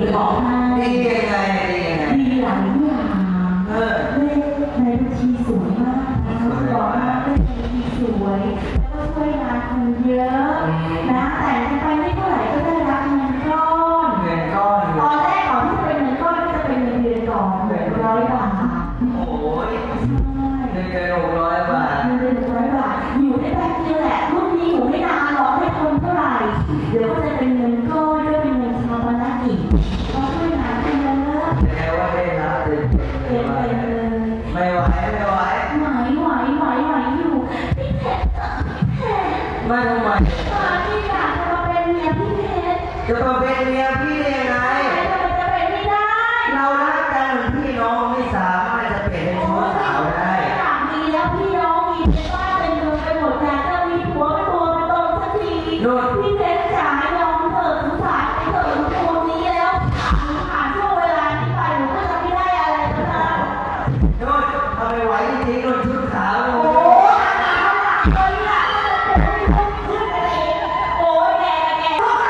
นบอกให้ดียังไงดียังไงมีหลายอย่างเออเลในบัญชีสวยมากบอกว่าเลขในบัญชีสวยแล้วก็ช่วยงานคนเยอะนะแต่ มาทำไมพี่อยากจะมาเป็นเมียพี่เพชรจะมาเป็นเมียพี่ได้งไง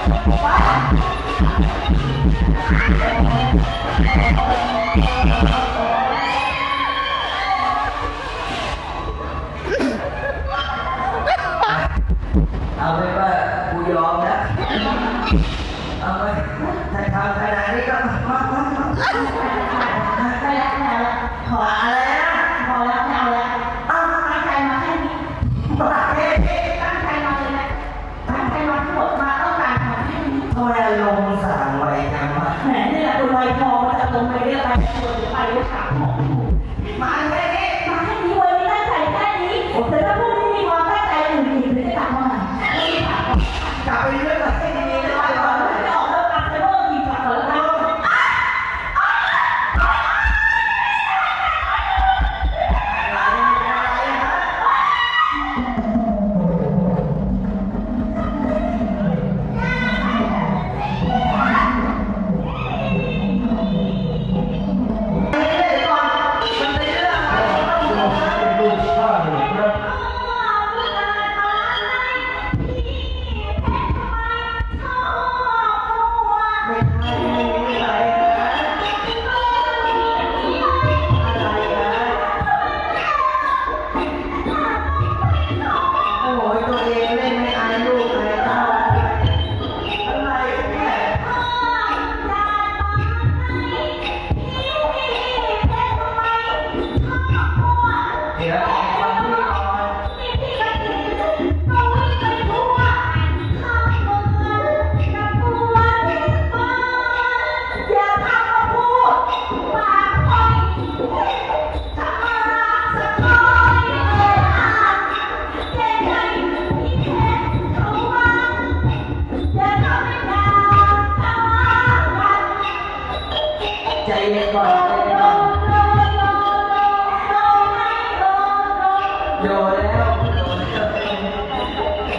เอาไปว่ากูยอมนะ เอาไปแต่ทางขนาดนี้ก็ มาแล้ว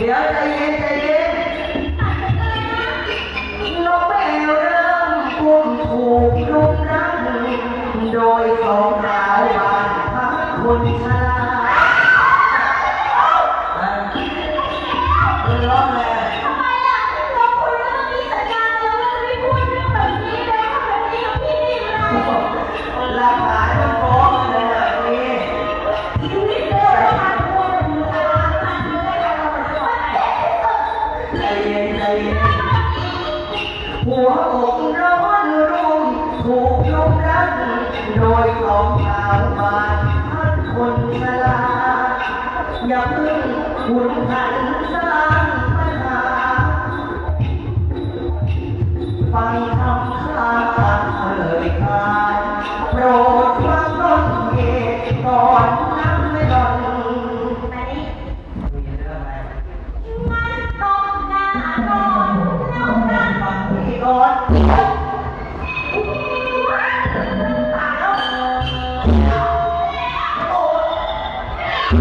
E cair หัวอกร้อนรุ่มถูกยกรักโดยของชาวมานท่านคนชราอย่าเพิ่งหุนหันซ้า แต่